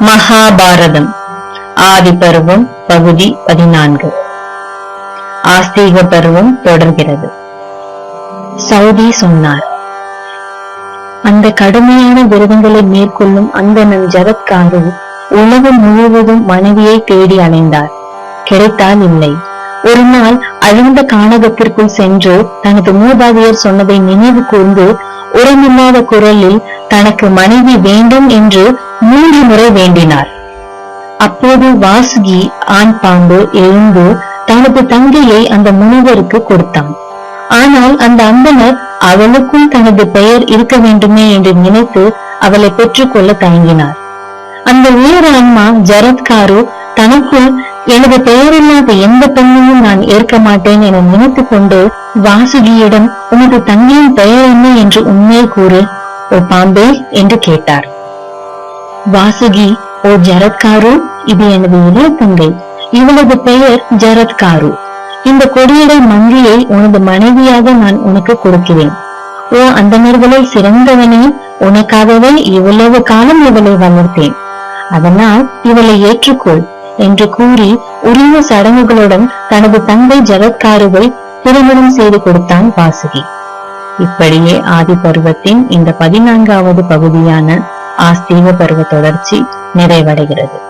மகாபாரதம். ஆதி பருவம் பகுதி பதினான்கு. ஆஸ்தீக பருவம் தொடர்கிறது. சவுதி சொன்னார் அந்த கடுமையான விரதங்களை மேற்கொள்ளும் அந்த நம் ஜகத்காரு உலகம் முழுவதும் மனைவியை தேடி அலைந்தார். கிடைத்தால் இல்லை. ஒரு நாள் அழுந்த காணகத்திற்குள் சென்று தனது மூதாதையர் சொன்னதை நினைவு கூர்ந்து உரமில்லாத குரலில் தனக்கு மனைவி வேண்டும் என்று மூன்று முறை வேண்டினார். அப்போது வாசுகி ஆண் பாம்பு எழுந்து தனது தங்கையை அந்த முனிவருக்கு கொடுத்தான். ஆனால் அந்த அந்தனர் அவளுக்கும் தனது பெயர் இருக்க வேண்டுமே என்று நினைத்து அவளை பெற்றுக்கொள்ள தயங்கினார். அந்த உயர் ஆன்மா ஜரத்காரு தனக்குள் எனது பெயரில்லாத எந்த பெண்ணையும் நான் ஏற்க மாட்டேன் என நினைத்துக் கொண்டு வாசுகியிடம் உனது தங்கையின் பெயர் என்ன என்று உண்மையை கூறு ஓ பாம்பே என்று கேட்டார். வாசுகி ஓ ஜரத்காரு இது எனது இளைய தங்கை. இவளது பெயர் ஜரத்காரு. இந்த கொடியடை மங்கியை உனது மனைவியாக நான் உனக்கு கொடுக்கிறேன். ஓ அந்தணர்களில் சிறந்தவனே உனக்காகவே இவ்வளவு காலம் இவளை வளர்த்தேன். அதனால் இவளை ஏற்றுக்கொள் என்று கூறி உரிய சடங்குகளுடன் தனது தந்தை ஜரத்காருவை திருமணம் செய்து கொடுத்தான் வாசுகி. இப்படியே ஆதி பருவத்தின் இந்த பதினான்காவது பகுதியான ஆஸ்தீவ பருவ தொடர்ச்சி நிறைவடைகிறது.